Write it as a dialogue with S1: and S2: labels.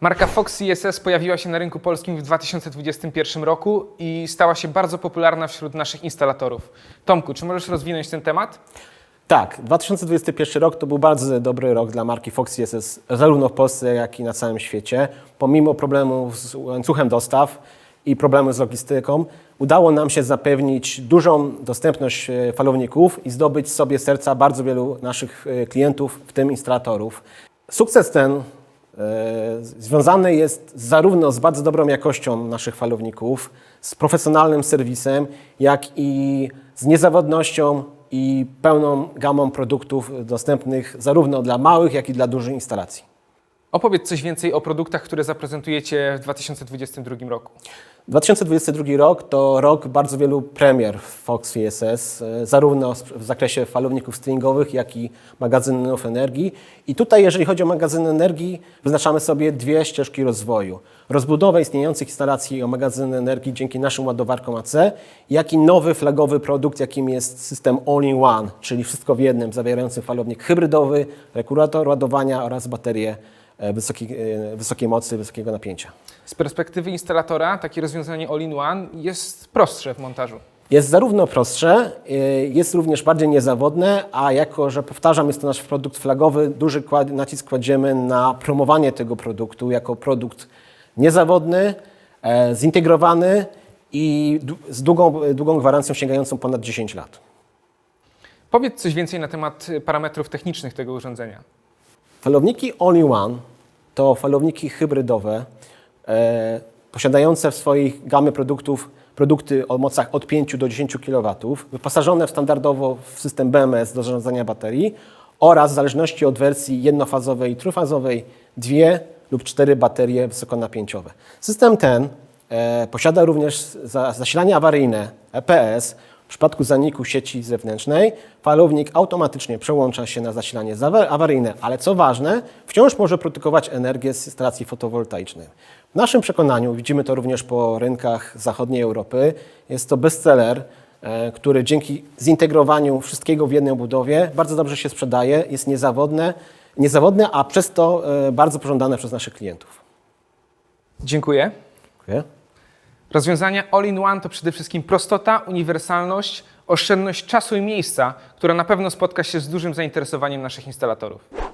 S1: Marka Fox CSS pojawiła się na rynku polskim w 2021 roku i stała się bardzo popularna wśród naszych instalatorów. Tomku, czy możesz rozwinąć ten temat?
S2: Tak, 2021 rok to był bardzo dobry rok dla marki Fox CSS, zarówno w Polsce, jak i na całym świecie. Pomimo problemów z łańcuchem dostaw i problemów z logistyką, udało nam się zapewnić dużą dostępność e, falowników i zdobyć sobie serca bardzo wielu naszych e, klientów, w tym instalatorów. Sukces ten związany jest zarówno z bardzo dobrą jakością naszych falowników, z profesjonalnym serwisem, jak i z niezawodnością i pełną gamą produktów dostępnych zarówno dla małych, jak i dla dużych instalacji.
S1: Opowiedz coś więcej o produktach, które zaprezentujecie w 2022 roku.
S2: 2022 rok to rok bardzo wielu premier w Fox CSS, e, zarówno w zakresie falowników stringowych, jak i magazynów energii. I tutaj, jeżeli chodzi o magazyny energii, wyznaczamy sobie dwie ścieżki rozwoju. Rozbudowę istniejących instalacji o magazyny energii dzięki naszym ładowarkom AC, jak i nowy flagowy produkt, jakim jest system All-in-One, czyli wszystko w jednym, zawierający falownik hybrydowy, regulator ładowania oraz baterię e, wysokiej, e, wysokiej mocy, wysokiego napięcia.
S1: Z perspektywy instalatora takie rozwiązanie all-in-one jest prostsze w montażu.
S2: Jest zarówno prostsze, y, jest również bardziej niezawodne, a jako, że powtarzam, jest to nasz produkt flagowy, duży nacisk kładziemy na promowanie tego produktu jako produkt niezawodny, e, zintegrowany i z długą, długą gwarancją sięgającą ponad 10 lat.
S1: Powiedz coś więcej na temat parametrów technicznych tego urządzenia.
S2: Falowniki All-in-One to falowniki hybrydowe, e, posiadające w swojej gamie produktów produkty o mocach od 5 do 10 kW, wyposażone w standardowo w system BMS do zarządzania baterii oraz w zależności od wersji jednofazowej i trójfazowej dwie lub cztery baterie wysokonapięciowe. System ten e, posiada również za, zasilanie awaryjne EPS, w przypadku zaniku sieci zewnętrznej falownik automatycznie przełącza się na zasilanie awaryjne, ale co ważne, wciąż może produkować energię z instalacji fotowoltaicznej. W naszym przekonaniu, widzimy to również po rynkach zachodniej Europy, jest to bestseller, e, który dzięki zintegrowaniu wszystkiego w jednej budowie bardzo dobrze się sprzedaje, jest niezawodne, niezawodne a przez to e, bardzo pożądane przez naszych klientów.
S1: Dziękuję.
S2: Dziękuję.
S1: Rozwiązania all-in-one to przede wszystkim prostota, uniwersalność, oszczędność czasu i miejsca, która na pewno spotka się z dużym zainteresowaniem naszych instalatorów.